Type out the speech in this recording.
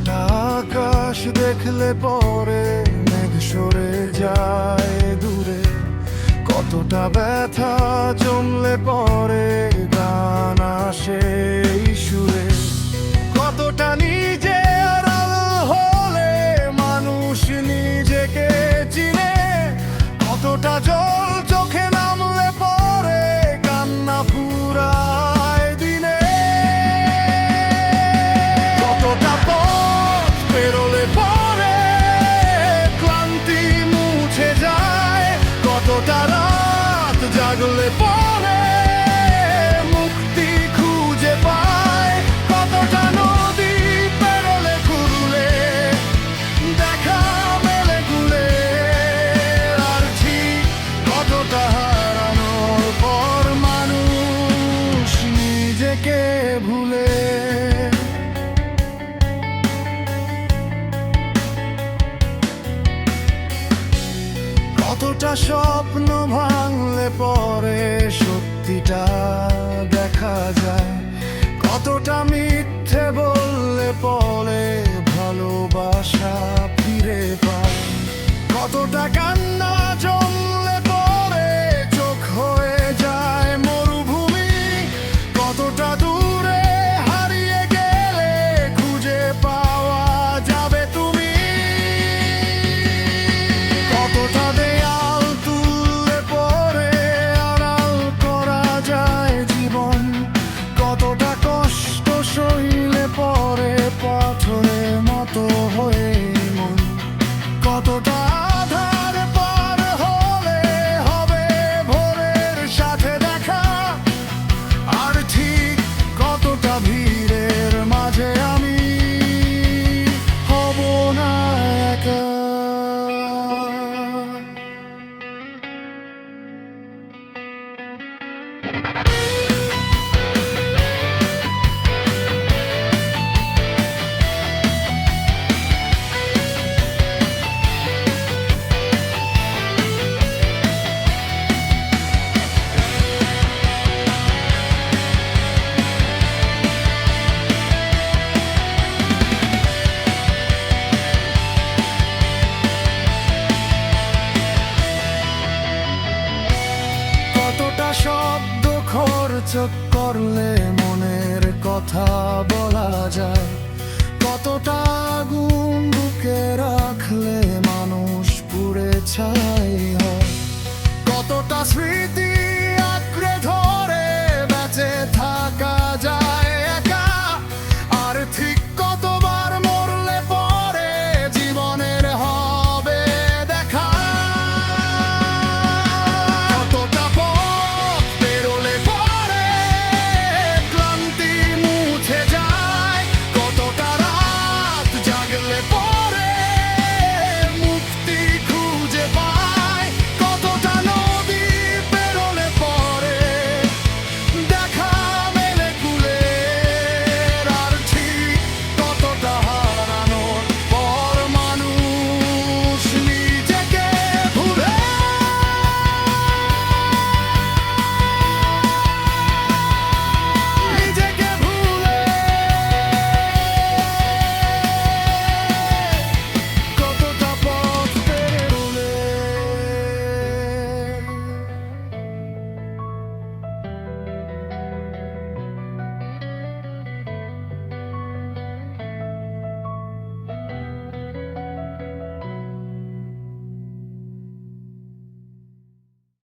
কতটা আকাশ দেখলে পরে মেঘ সরে যায় দূরে। কতটা ব্যথা জমলে পরে গান আসে সুরে। কতটা নিজে আড়াল হলে মানুষ নিজেকে চিনে। কতটা জল কতটা রাত জাগলে পরে স্বপ্ন ভাঙলে পরে সত্যিটা দেখা যায়। কতটা মিথ্যে চোখ করলে মনের কথা বলা যায়। কতটা